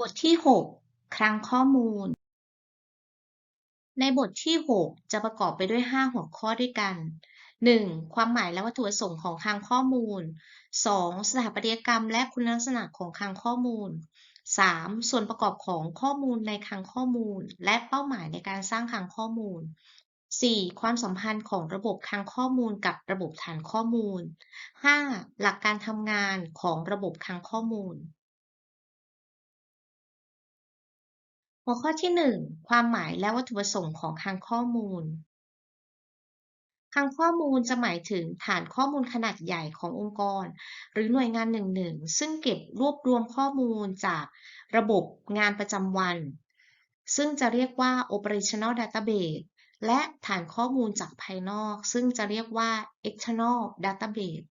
บทที่ 6 คลังข้อมูล ในบทที่ 6 จะประกอบไปด้วย 5 หัวข้อด้วยกัน 1. ความหมายและวัตถุประสงค์ของคลังข้อมูล 2. สถาปัตยกรรมและคุณลักษณะของคลังข้อมูล 3. ส่วนประกอบของข้อมูลในคลังข้อมูล และเป้าหมายในการสร้างคลังข้อมูล 4. ความสัมพันธ์ของระบบคลังข้อมูลกับระบบฐานข้อมูล 5. หลักการทำงานของระบบคลังข้อมูล หัวข้อที่ 1 ความหมายและวัตถุประสงค์ของคลังข้อมูล คลังข้อมูลจะหมายถึงฐานข้อมูลขนาดใหญ่ขององค์กร หรือหน่วยงานหนึ่งๆซึ่งเก็บรวบรวมข้อมูลจากระบบงานประจำวัน ซึ่งจะเรียกว่า operational database และฐานข้อมูลจากภายนอก ซึ่งจะเรียกว่า external database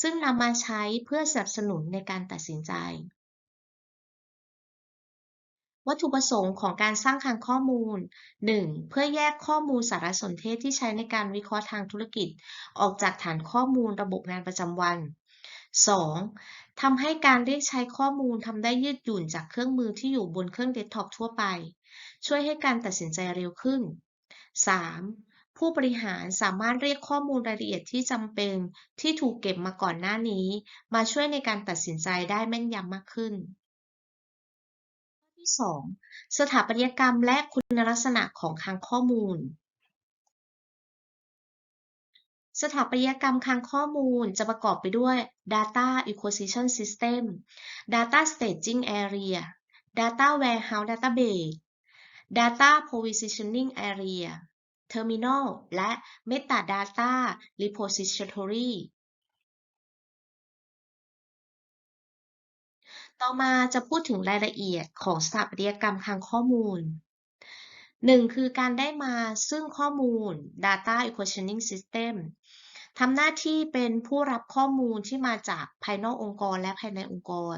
ซึ่งนำมาใช้เพื่อสนับสนุนในการตัดสินใจ วัตถุประสงค์ของการสร้างคลังข้อมูล 1. เพื่อแยกข้อมูลสารสนเทศที่ใช้ในการวิเคราะห์ทางธุรกิจ ออกจากฐานข้อมูลระบบงานประจำวัน 2. ทำให้การเรียกใช้ข้อมูลทำได้ยืดหยุ่นจากเครื่องมือที่อยู่บนเครื่องเดสก์ท็อปทั่วไป ช่วยให้การตัดสินใจเร็วขึ้น 3. ผู้บริหารสามารถเรียกข้อมูลรายละเอียดที่จำเป็นที่ถูกเก็บมาก่อนหน้านี้ มาช่วยในการตัดสินใจได้แม่นยำมากขึ้น ที่ 2 สถาปัตยกรรมและคุณลักษณะของคลังข้อมูล สถาปัตยกรรมคลังข้อมูลจะประกอบไปด้วย Data Acquisition System Data Staging Area Data Warehouse Database Data Provisioning Area Terminal และ Metadata Repository ต่อมาจะพูดถึงรายละเอียดของสถาปัตยกรรมคลังข้อมูล 1. คือการได้มาซึ่งข้อมูล Data Acquisition System ทำหน้าที่เป็นผู้รับข้อมูลที่มาจากภายนอกองค์กรและภายในองค์กร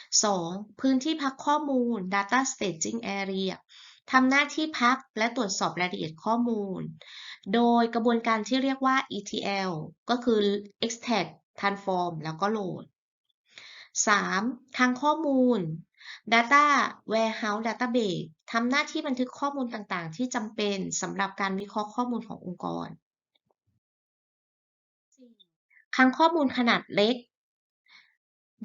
2. พื้นที่พักข้อมูล Data Staging Area ทำหน้าที่พักและตรวจสอบรายละเอียดข้อมูล โดยกระบวนการที่เรียกว่า ETL ก็คือ Extract Transform แล้วก็ Load 3. คลังข้อมูล Data Warehouse Database ทำหน้าที่บันทึกข้อมูลต่างๆ ที่จำเป็นสำหรับการวิเคราะห์ข้อมูลขององค์กรคลังข้อมูลขนาดเล็ก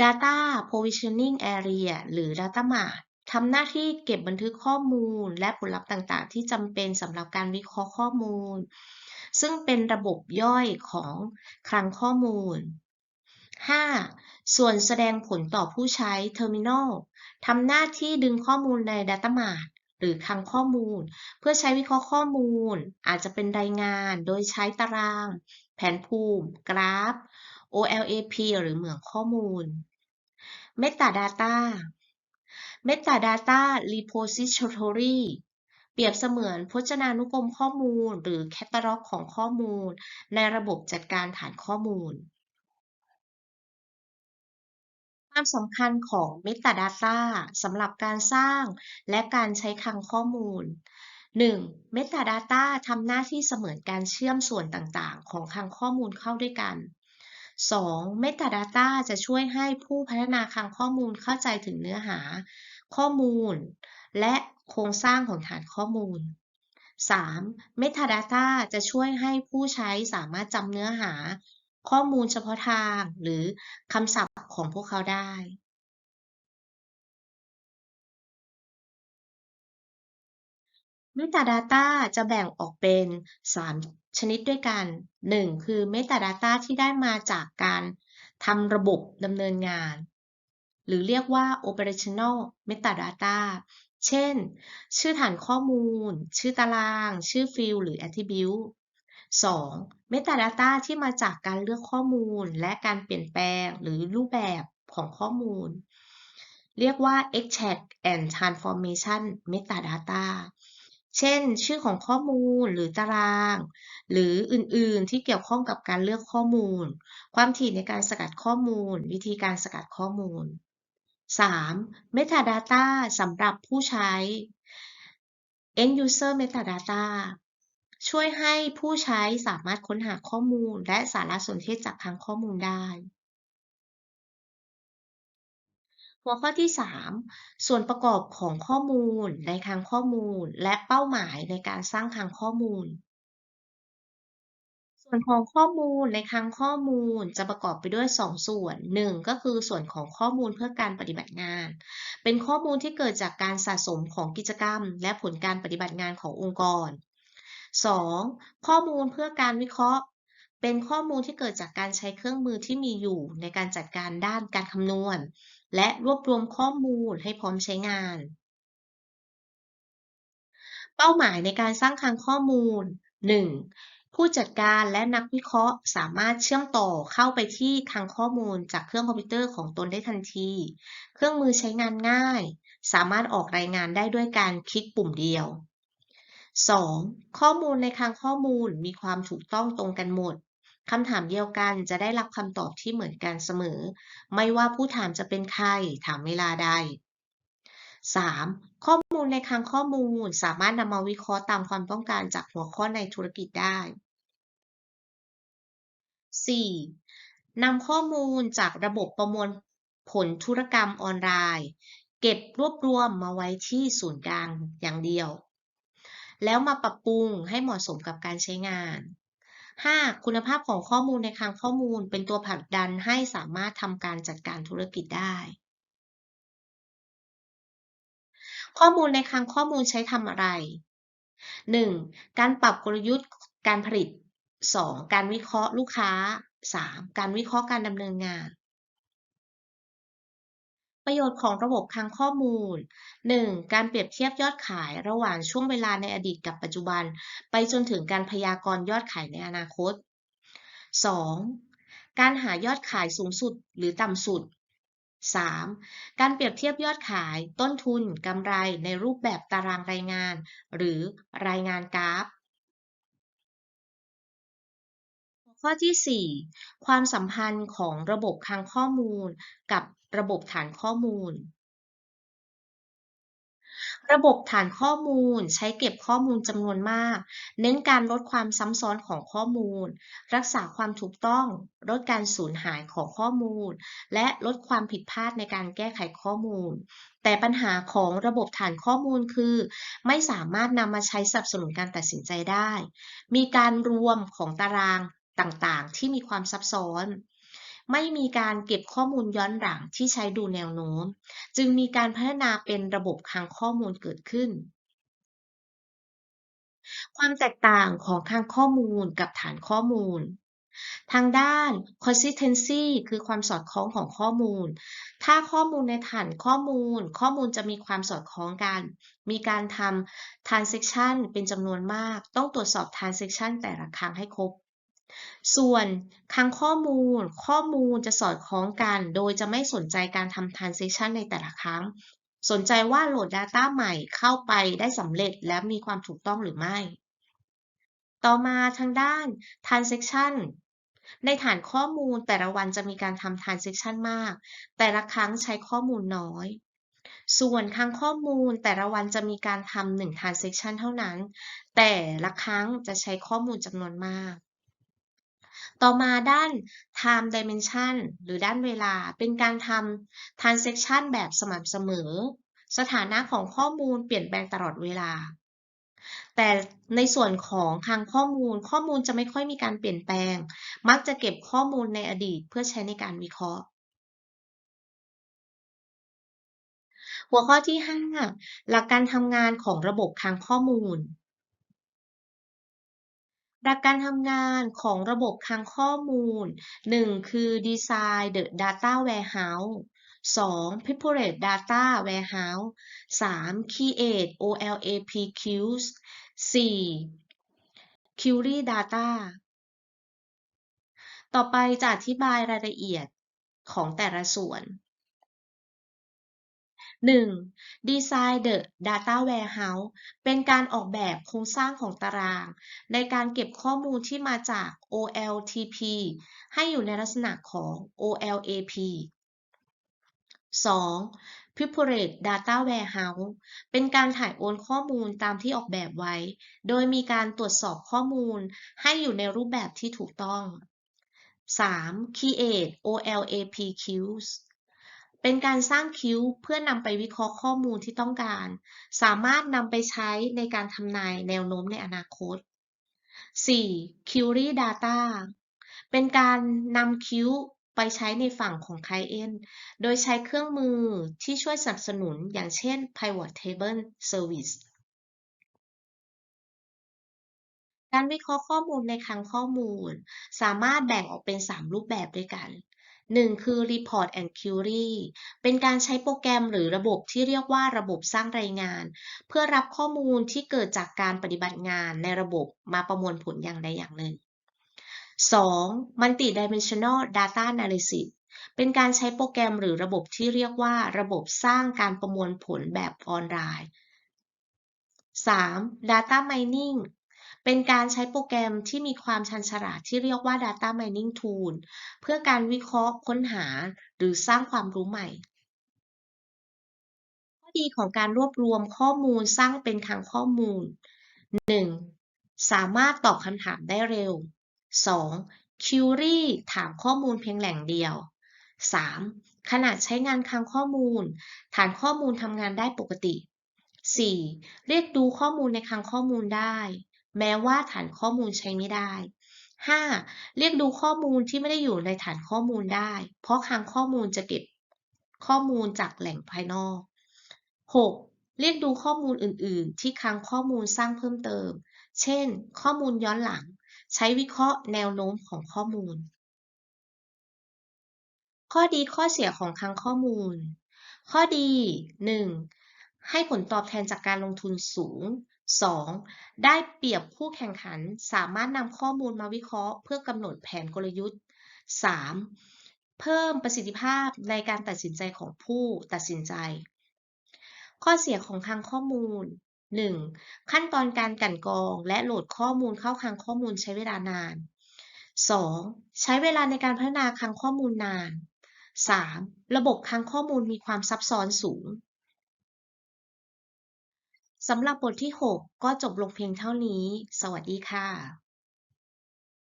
Data Provisioning Area หรือ Data Mart ทำหน้าที่เก็บบันทึกข้อมูลและผลลัพธ์ต่างๆ ที่จำเป็นสำหรับการวิเคราะห์ข้อมูล ซึ่งเป็นระบบย่อยของคลังข้อมูล 5. ส่วนแสดงผลต่อผู้ใช้ Terminal ทำหน้าที่ดึงข้อมูลใน Data Mart หรือคลังข้อมูล เพื่อใช้วิเคราะห์ข้อมูล อาจจะเป็นรายงานโดยใช้ตาราง แผนภูมิ กราฟ OLAP หรือเหมืองข้อมูล Metadata Metadata Repository เปรียบเสมือนพจนานุกรมข้อมูล หรือแคตตาล็อกของข้อมูล ในระบบจัดการฐานข้อมูล ความสำคัญของ Metadata สำหรับการสร้างและการใช้คลังข้อมูล 1. Metadata ทำหน้าที่เสมือนการเชื่อมส่วนต่างๆ ของคลังข้อมูลเข้าด้วยกัน 2. Metadata จะช่วยให้ผู้พัฒนาคลังข้อมูลเข้าใจถึงเนื้อหา ข้อมูล และโครงสร้างของฐานข้อมูล 3. Metadata จะช่วยให้ผู้ใช้สามารถจำเนื้อหา ข้อมูลเฉพาะทางหรือคำศัพท์ของพวกเขาได้ Metadata จะแบ่งออกเป็น 3 ชนิดด้วยกัน 1. คือ Metadata ที่ได้มาจากการทำระบบดำเนินงาน หรือเรียกว่า Operational Metadata เช่น ชื่อฐานข้อมูล ชื่อตาราง ชื่อฟิลด์หรือ Attribute 2. Metadata ที่มาจากการเลือกข้อมูล และการเปลี่ยนแปลงหรือรูปแบบของข้อมูล เรียกว่า Extract and Transformation Metadata เช่น ชื่อของข้อมูลหรือตาราง หรืออื่นๆที่เกี่ยวข้องกับการเลือกข้อมูล ความถี่ในการสกัดข้อมูล วิธีการสกัดข้อมูล 3. Metadata สำหรับผู้ใช้ End User Metadata ช่วยให้ผู้ใช้สามารถค้นหาข้อมูล และสารสนเทศจากคลังข้อมูลได้ หัวข้อที่ 3 ส่วนประกอบของข้อมูลในคลังข้อมูล และเป้าหมายในการสร้างคลังข้อมูล ส่วนของข้อมูลในคลังข้อมูลจะประกอบไปด้วย 2 ส่วน 1 ก็คือส่วนของข้อมูลเพื่อการปฏิบัติงาน เป็นข้อมูลที่เกิดจากการสะสมของกิจกรรม และผลการปฏิบัติงานขององค์กร 2. ข้อมูลเพื่อการวิเคราะห์ เป็นข้อมูลที่เกิดจากการใช้เครื่องมือที่มีอยู่ในการจัดการด้านการคำนวณ และรวบรวมข้อมูลให้พร้อมใช้งาน เป้าหมายในการสร้างคลังข้อมูล 1. ผู้จัดการและนักวิเคราะห์สามารถเชื่อมต่อเข้าไปที่คลังข้อมูลจากเครื่องคอมพิวเตอร์ของตนได้ทันที เครื่องมือใช้งานง่าย สามารถออกรายงานได้ด้วยการคลิกปุ่มเดียว 2. ข้อมูลในคลังข้อมูลมีความถูกต้องตรงกันหมดคำถามเดียวกันจะได้รับคำตอบที่เหมือนกันเสมอ ไม่ว่าผู้ถามจะเป็นใคร ถามเวลาใด 3. ข้อมูลในคลังข้อมูลสามารถนำมาวิเคราะห์ตามความต้องการจากหัวข้อในธุรกิจได้ 4. นำข้อมูลจากระบบประมวลผลธุรกรรมออนไลน์ เก็บรวบรวมมาไว้ที่ศูนย์กลางอย่างเดียว มาปรับปรุงให้เหมาะสมกับการใช้งาน 5. คุณภาพของข้อมูลในคลังข้อมูลเป็นตัวผลักดันให้สามารถทำการจัดการธุรกิจได้ ข้อมูลในคลังข้อมูลใช้ทำอะไร 1. การปรับกลยุทธ์การผลิต 2. การวิเคราะห์ลูกค้า 3. การวิเคราะห์การดำเนินงาน ประโยชน์ของระบบคลังข้อมูล 1. การเปรียบเทียบยอดขายระหว่างช่วงเวลาในอดีตกับปัจจุบัน ไปจนถึงการพยากรณ์ยอดขายในอนาคต 2. การหายอดขายสูงสุดหรือต่ำสุด 3. การเปรียบเทียบยอดขาย ต้นทุน กำไรในรูปแบบตารางรายงาน หรือรายงานกราฟ ข้อที่ 4 ความสัมพันธ์ของระบบคลังข้อมูลกับ ระบบฐานข้อมูล ระบบฐานข้อมูลใช้เก็บข้อมูลจำนวนมาก เน้นการลดความซ้ำซ้อนของข้อมูล รักษาความถูกต้อง ลดการสูญหายของข้อมูล และลดความผิดพลาดในการแก้ไขข้อมูล แต่ปัญหาของระบบฐานข้อมูลคือ ไม่สามารถนำมาใช้สนับสนุนการตัดสินใจได้ มีการรวมของตารางต่างๆ ที่มีความซับซ้อน ไม่มีการเก็บข้อมูลย้อนหลังที่ใช้ดูแนวโน้ม จึงมีการพัฒนาเป็นระบบคลังข้อมูลเกิดขึ้น ความแตกต่างของคลังข้อมูลกับฐานข้อมูลทางด้าน consistency คือความสอดคล้องของข้อมูล ถ้าข้อมูลในฐานข้อมูล ข้อมูลจะมีความสอดคล้องกัน มีการทำ transaction เป็นจำนวนมาก ต้องตรวจสอบ transaction แต่ละครั้งให้ครบ ส่วนคลังข้อมูล ข้อมูลจะสอดคล้องกัน โดยจะไม่สนใจการทำ transaction ในแต่ละครั้ง สนใจว่าโหลด Data ใหม่เข้าไปได้สำเร็จและมีความถูกต้องหรือไม่ ต่อมาทางด้าน transaction ในฐานข้อมูลแต่ละวันจะมีการทำ transaction มาก แต่ละครั้งใช้ข้อมูลน้อย ส่วนคลังข้อมูลแต่ละวันจะมีการทำหนึ่ง transaction เท่านั้น แต่ละครั้งจะใช้ข้อมูลจำนวนมาก ต่อมาด้าน time dimension หรือด้านเวลาเป็นการทำ transaction แบบสม่ำเสมอ สถานะของข้อมูลเปลี่ยนแปลงตลอดเวลา แต่ในส่วนของคลังข้อมูล ข้อมูลจะไม่ค่อยมีการเปลี่ยนแปลง มักจะเก็บข้อมูลในอดีตเพื่อใช้ในการวิเคราะห์หัวข้อที่ 5 หลักการทำงานของระบบคลังข้อมูล หลักการทำงานของระบบคลังข้อมูล 1. คือ Design the Data Warehouse 2. Preparate Data Warehouse 3. Create OLAP Queues 4. Query Data ต่อไปจะอธิบายรายละเอียดของแต่ละส่วน 1. Design the Data Warehouse เป็นการออกแบบโครงสร้างของตาราง ในการเก็บข้อมูลที่มาจาก OLTP ให้อยู่ในลักษณะของ OLAP 2. Preparate Data Warehouse เป็นการถ่ายโอนข้อมูลตามที่ออกแบบไว้ โดยมีการตรวจสอบข้อมูลให้อยู่ในรูปแบบที่ถูกต้อง 3. Create OLAP Queues เป็นการสร้างคิ้วเพื่อนำไปวิเคราะห์ข้อมูลที่ต้องการ สามารถนำไปใช้ในการทำนายแนวโน้มในอนาคต 4. Query Data เป็นการนำคิ้วไปใช้ในฝั่งของ Client โดยใช้เครื่องมือที่ช่วยสนับสนุนอย่างเช่น Pivot Table Service การวิเคราะห์ข้อมูลในคลังข้อมูล สามารถแบ่งออกเป็น 3 รูปแบบด้วยกัน 1. คือ Report and Query เป็นการใช้โปรแกรมหรือระบบที่เรียกว่าระบบสร้างรายงาน เพื่อรับข้อมูลที่เกิดจากการปฏิบัติงานในระบบมาประมวลผลอย่างใดอย่างหนึ่ง 2. Multi-dimensional Data Analysis เป็นการใช้โปรแกรมหรือระบบที่เรียกว่าระบบสร้างการประมวลผลแบบออนไลน์ 3. Data Mining เป็นการใช้โปรแกรมที่มีความชันฉลาดที่เรียกว่า Data Mining Tool เพื่อการวิเคราะห์ค้นหาหรือสร้างความรู้ใหม่ข้อดีของการรวบรวมข้อมูลสร้างเป็นคลังข้อมูล 1. สามารถตอบคำถามได้เร็ว 2. Query ถามข้อมูลเพียงแหล่งเดียว 3. ขนาดใช้งานคลังข้อมูล ฐานข้อมูลทำงานได้ปกติ 4. เรียกดูข้อมูลในคลังข้อมูลได้ แม้ว่าฐานข้อมูลใช้ไม่ได้ 5. เรียกดูข้อมูลที่ไม่ได้อยู่ในฐานข้อมูลได้ เพราะคลังข้อมูลจะเก็บข้อมูลจากแหล่งภายนอก 6. เรียกดูข้อมูลอื่น ๆ ที่คลังข้อมูลสร้างเพิ่มเติม เช่น ข้อมูลย้อนหลัง ใช้วิเคราะห์แนวโน้มของข้อมูล ข้อดีข้อเสียของคลังข้อมูล ข้อดี 1. ให้ผลตอบแทนจากการลงทุนสูง 2. ได้เปรียบผู้แข่งขันสามารถนำข้อมูลมาวิเคราะห์ เพื่อกำหนดแผนกลยุทธ์ 3. เพิ่มประสิทธิภาพในการตัดสินใจของผู้ตัดสินใจ ข้อเสียของคลังข้อมูล 1. ขั้นตอนการกั่นกรองและโหลดข้อมูลเข้าคลังข้อมูลใช้เวลานาน 2. ใช้เวลาในการพัฒนาคลังข้อมูลนาน 3. ระบบคลังข้อมูลมีความซับซ้อนสูง สำหรับบทที่ 6 ก็จบลงเพียงเท่านี้ สวัสดีค่ะ